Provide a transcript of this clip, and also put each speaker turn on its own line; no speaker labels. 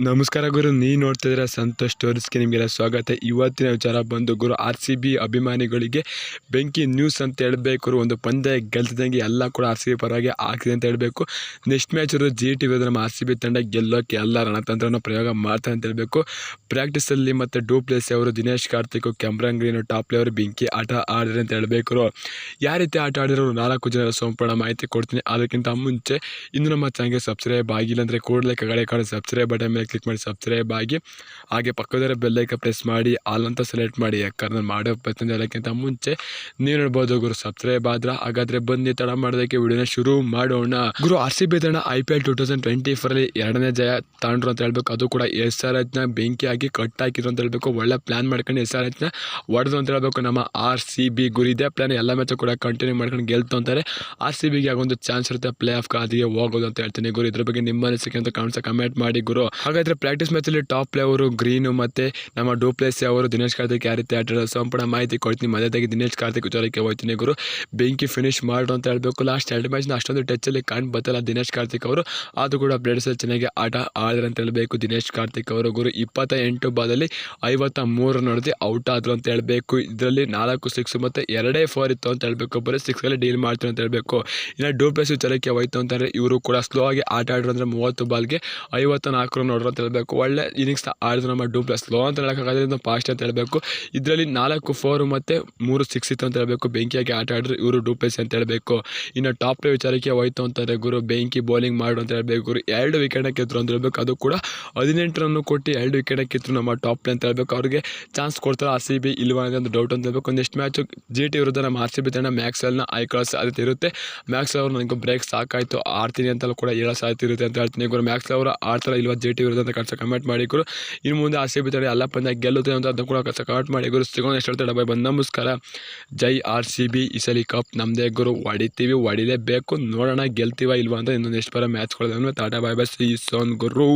ನಮಸ್ಕಾರ ಗುರು ನೀ ನೋಡ್ತಿದ್ರೆ ಸಂತೋಷ್ ಸ್ಟೋರೀಸ್ಗೆ ನಿಮಗೆಲ್ಲ ಸ್ವಾಗತ. ಇವತ್ತಿನ ವಿಚಾರ ಬಂದು ಗುರು, ಆರ್ ಸಿ ಬಿ ಅಭಿಮಾನಿಗಳಿಗೆ ಬೆಂಕಿ ನ್ಯೂಸ್ ಅಂತ ಹೇಳಬೇಕು. ಒಂದು ಪಂದ್ಯ ಗೆಲ್ತಿದ್ದಂಗೆ ಎಲ್ಲ ಕೂಡ ಆರ್ ಸಿ ಬಿ ಪರವಾಗಿ ಆಗ್ತಿದೆ ಅಂತ ಹೇಳಬೇಕು. ನೆಕ್ಸ್ಟ್ ಮ್ಯಾಚ್ ಇರೋದು ಜಿ ಟಿ ವಿ ನಮ್ಮ ಆರ್ ಸಿ ಬಿ ತಂಡ ಗೆಲ್ಲೋಕ್ಕೆ ಎಲ್ಲ ರಣತಂತ್ರನ ಪ್ರಯೋಗ ಮಾಡ್ತಾರೆ ಅಂತ ಹೇಳಬೇಕು. ಪ್ರಾಕ್ಟೀಸಲ್ಲಿ ಮತ್ತು ಡೂ ಪ್ಲೇಸ್ ಅವರು Dinesh Karthik, Cameron Green, top level ಬೆಂಕಿ ಆಟ ಆಡಿದ್ರೆ ಅಂತ ಹೇಳಬೇಕು. ಯಾವ ರೀತಿ ಆಟ ಆಡಿರೋ ನಾಲ್ಕು ಜನರ ಸಂಪೂರ್ಣ ಮಾಹಿತಿ ಕೊಡ್ತೀನಿ. ಅದಕ್ಕಿಂತ ಮುಂಚೆ ಇನ್ನು ನಮ್ಮ ಚಾನಲ್ಗೆ ಸಬ್ಸ್ಕ್ರೈಬ್ ಆಗಿಲ್ಲ ಅಂದರೆ ಕೂಡಲೇ ಕೆಳಗಡೆ ಕಾಣ ಸಬ್ಸ್ಕ್ರೈಬ್ ಬಟನ್ ಕ್ಲಿಕ್ ಮಾಡಿ ಸಬ್ಸ್ಕ್ರೈಬ್ ಆಗಿ, ಹಾಗೆ ಪಕ್ಕದವರ ಬೆಲ್ಲೈಕ ಪ್ರೆಸ್ ಮಾಡಿ ಆಲ್ ಅಂತ ಸೆಲೆಕ್ಟ್ ಮಾಡಿ ಯಾಕಂದ್ರೆ ಮಾಡೋ ಪ್ರತಿಯೊಂದು ಹೇಳೋಕ್ಕಿಂತ ಮುಂಚೆ ನೀವು ನೋಡ್ಬೋದು ಗುರು ಸಬ್ಸ್ಕ್ರೈಬ್ ಆದ್ರೆ, ಹಾಗಾದ್ರೆ ಬಂದು ತಡ ಮಾಡೋದಕ್ಕೆ ವಿಡಿಯೋನ ಶುರು ಮಾಡೋಣ. ಗುರು ಆರ್ ಸಿ ಬಿ ತಂಡ I P L two thousand twenty ಫೋರಲ್ಲಿ ಎರಡನೇ ಜಯ ತಗೊಂಡ್ರು ಅಂತ ಹೇಳ್ಬೇಕು. ಅದು ಕೂಡ ಎಸ್ ಆರ್ ಎಚ್ನ ಬೆಂಕಿ ಆಗಿ ಕಟ್ ಹಾಕಿದ್ರು ಅಂತ ಹೇಳ್ಬೇಕು. ಒಳ್ಳೆ ಪ್ಲಾನ್ ಮಾಡ್ಕೊಂಡು ಎಸ್ ಆರ್ ಎಚ್ನ ಹೊಡೆದು ಅಂತ ಹೇಳ್ಬೇಕು. ನಮ್ಮ ಆರ್ ಸಿ ಬಿ ಗುರು ಇದೆ. ಪ್ಲಾನ್ ಎಲ್ಲ ಮ್ಯಾಚು ಕೂಡ ಕಂಟಿನ್ಯೂ ಮಾಡ್ಕೊಂಡು ಗೆಲ್ತು ಅಂತಾರೆ. ಆರ್ ಸಿ ಬಿಗೆ ಆಗೊಂದು ಚಾನ್ಸ್ ಇರುತ್ತೆ. ಪ್ಲೇ ಆಫ್ ಕಾದಿಗೆ ಹೋಗೋದು ಅಂತ ಹೇಳ್ತೀನಿ ಗುರು. ಇದ್ರ ಬಗ್ಗೆ ನಿಮ್ಮ ಅನಿಸಿಕೆ ಅಂತ ಕಾಣಿಸ ಕಮೆಂಟ್ ಮಾಡಿ ಗುರು. ಹಾಗಾದ್ರೆ ಪ್ರಾಕ್ಟೀಸ್ ಮ್ಯಾಚಲ್ಲಿ ಟಾಪ್ ಪ್ಲೇಯರು ಗ್ರೀನು ಮತ್ತು ನಮ್ಮ ಡೂಪ್ಲೇಸ್ ಅವರು ದಿನೇಶ್ ಕಾರ್ತಿಕ್ ಯಾವ ರೀತಿ ಆಟ ಸಂಪೂರ್ಣ ಮಾಹಿತಿ ಕೊಡ್ತೀನಿ. ಮದ್ಯದಾಗಿ ದಿನೇಶ್ ಕಾರ್ತಿಕ್ ವಿಚಾರಕ್ಕೆ ಹೋಗ್ತೀನಿ ಗುರು. ಬೆಂಕಿ ಫಿನಿಶ್ ಮಾಡ್ರು ಅಂತ ಹೇಳಬೇಕು. ಲಾಸ್ಟ್ ಎರಡು ಮ್ಯಾಚ್ನ ಅಷ್ಟೊಂದು ಟಚ್ಚಲ್ಲಿ ಕಾಣ್ ಬತ್ತಲ್ಲ ದಿನೇಶ್ ಕಾರ್ತಿಕ್ ಅವರು. ಅದು ಕೂಡ ಪ್ಲೇಯರ್ಸಲ್ಲಿ ಚೆನ್ನಾಗಿ ಆಟ ಆಡಿದ್ರೆ ಅಂತ ಹೇಳಬೇಕು ದಿನೇಶ್ ಕಾರ್ತಿಕ್ ಅವರು ಗುರು. ಇಪ್ಪತ್ತ ಎಂಟು ಬಾದಲ್ಲಿ ಐವತ್ತ ಮೂರು ನಡೆದು ಔಟ್ ಆದರು ಅಂತ ಹೇಳಬೇಕು. ಇದರಲ್ಲಿ ನಾಲ್ಕು ಸಿಕ್ಸ್ ಮತ್ತು ಎರಡೇ ಫೋರ್ ಇತ್ತು ಅಂತ ಹೇಳಬೇಕು. ಬರೀ ಸಿಕ್ಸಲ್ಲಿ ಡೀಲ್ ಮಾಡ್ತಾರೆ ಅಂತ ಹೇಳಬೇಕು. ಇನ್ನು ಡೂಪ್ಲೇಸ್ ವಿಚಾರಕ್ಕೆ ಹೋಯ್ತು ಅಂತಂದರೆ ಇವರು ಕೂಡ ಸ್ಲೋ ಆಗಿ ಆಟ ಆಡ್ರು ಅಂದರೆ ಮೂವತ್ತು ಬಾಲ್ಗೆ ಐವತ್ತ ನಾಲ್ಕು ರನ್ ನೋಡ್ರು ಅಂತ ಹೇಳಬೇಕು. ಒಳ್ಳೆ ಇನ್ನಿಂಗ್ಸ್ ಆಡಿದ್ರು ನಮ್ಮ ಡೂಪ್ಲೇಸ್ ಲೋ ಅಂತ ಹೇಳೋಕ್ಕಾಗೋದ್ರಿಂದ ಫಾಸ್ಟ್ ಅಂತ ಹೇಳಬೇಕು. ಇದರಲ್ಲಿ ನಾಲ್ಕು ಫೋರು ಮತ್ತು ಮೂರು ಸಿಕ್ಸ್ ಇತ್ತು ಅಂತ ಹೇಳಬೇಕು. ಬೆಂಕಿಯಾಗಿ ಆಟ ಆಡಿದ್ರು ಇವರು ಡೂಪ್ಲೆಸ್ ಅಂತ ಹೇಳಬೇಕು. ಇನ್ನು ಟಾಪ್ ವಿಚಾರಕ್ಕೆ ಹೋಯ್ತು ಅಂತಂದರೆ ಗುರು ಬೆಂಕಿ ಬೌಲಿಂಗ್ ಮಾಡು ಅಂತ ಹೇಳಬೇಕು. ಗುರು ಎರಡು ವಿಕೆಟ್ ಕಿತ್ತರು ಅಂತ ಹೇಳಬೇಕು. ಅದು ಕೂಡ ಹದಿನೆಂಟು ರನ್ನು ಕೊಟ್ಟು ಎರಡು ವಿಕೆಟ್ ಕಿತ್ತರು ನಮ್ಮ ಟಾಪ್ ಅಂತ ಹೇಳಬೇಕು. ಅವ್ರಿಗೆ ಚಾನ್ಸ್ ಕೊಡ್ತಾರೆ ಆರ್ ಸಿ ಬಿ ಇಲ್ವಾ ಅಂತ ಡೌಟ್ ಅಂತ ಹೇಳ್ಬೇಕು. ನೆಕ್ಸ್ಟ್ ಮ್ಯಾಚು ಜಿ ಟಿ ವಿರುದ್ಧ ನಮ್ಮ ಆರ್ ಸಿ ಬಿ ತಂಡ ಮ್ಯಾಕ್ಸೆಲ್ನ ಆಯ್ಕೊಳ್ಳೋ ಸಾಧ್ಯತೆ ಇರುತ್ತೆ ಮ್ಯಾಕ್ಸ್ ಅವರು ನನಗೆ ಬ್ರೇಕ್ ಸಾಕಾಯಿತು. ಆಡ್ತೀನಿ ಅಂತಲೂ ಕೂಡ ಹೇಳೋ ಸಾಧ್ಯತೆ ಇರುತ್ತೆ ಅಂತ ಹೇಳ್ತೀನಿ. ಗುರು ಮ್ಯಾಕ್ಸ್ ಅವರು ಆಡ್ತಾರೆ ಇಲ್ವಾ ಜಿ ಟಿ ವಿರುದ್ಧ ಅಂತ ಕಳ್ಸ ಕಮೆಂಟ್ ಮಾಡಿ ಗುರು ಇನ್ನು ಮುಂದೆ ಆಸೆ ಸಿ ಬಿ ತಂಡ ಎಲ್ಲ ಪಂದ್ಯ ಗೆಲ್ಲುತ್ತೆ ಅಂತ ಅದನ್ನು ಕೂಡ ಕಳ್ಸ ಕಮೆಂಟ್ ಮಾಡಿ ಗುರು ಸಿಗೋಣ ಎಷ್ಟು ಹೇಳ್ತಾರೆ ಬೈ ಬಂದ ನಮಸ್ಕಾರ. ಜೈ ಆರ್ ಸಿ ಬಿ ಈ ಸಲ ಕಪ್ ನಮ್ದೇ ಗುರು. ಹೊಡಿತೀವಿ, ಹೊಡಿಲೇಬೇಕು. ನೋಡೋಣ ಗೆಲ್ತೀವ ಇಲ್ವಾ ಅಂತ ಇನ್ನೊಂದು ಎಷ್ಟು ಬರೋ ಅಂದರೆ ಟಾಟಾ ಬಾಯ್ ಬೈ ಸಿ ಸೋನ್ ಗುರು.